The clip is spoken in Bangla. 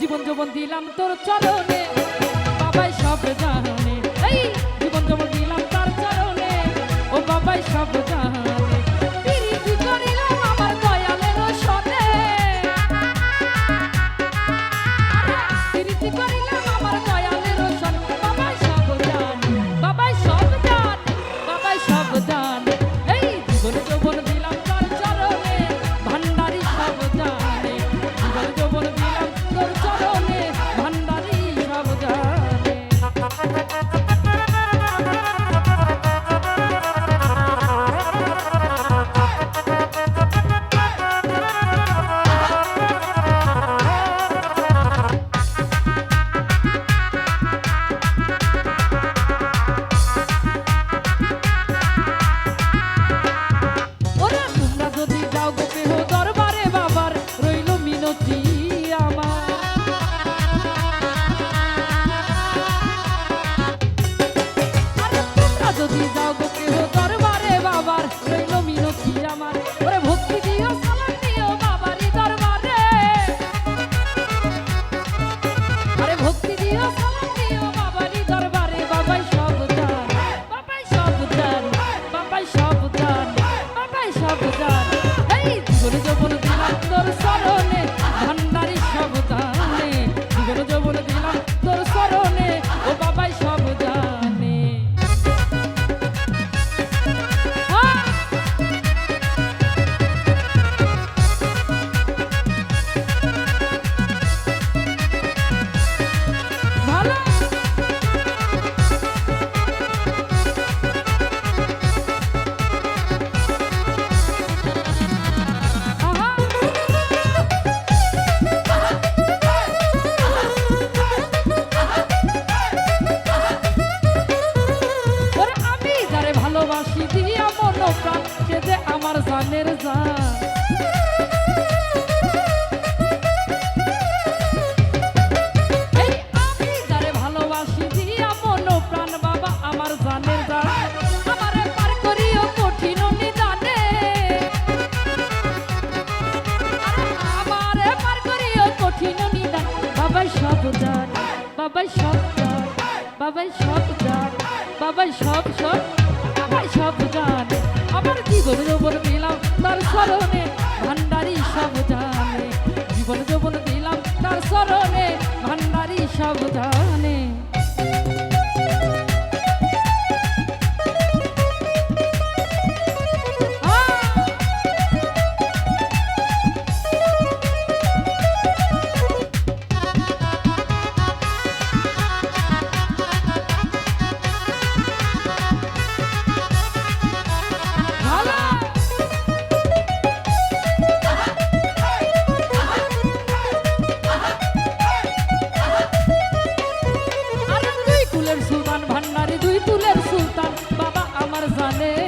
জীবন যৌবন দিলাম তোর চরণে। বাবাই সব জানে। জীবন যৌবন দিলাম তার চরণে। ও বাবাই সব জানে। 아 সব দান বাবাই সব দান বাবাই সব দান বাবাই সব সব আমার সব গান আমার জীবনের ওপর দিলাম তার স্মরণে, ভান্ডারি সব জানে। জীবনের ওপর দিলাম তার স্মরণে, ভান্ডারি সব 나네.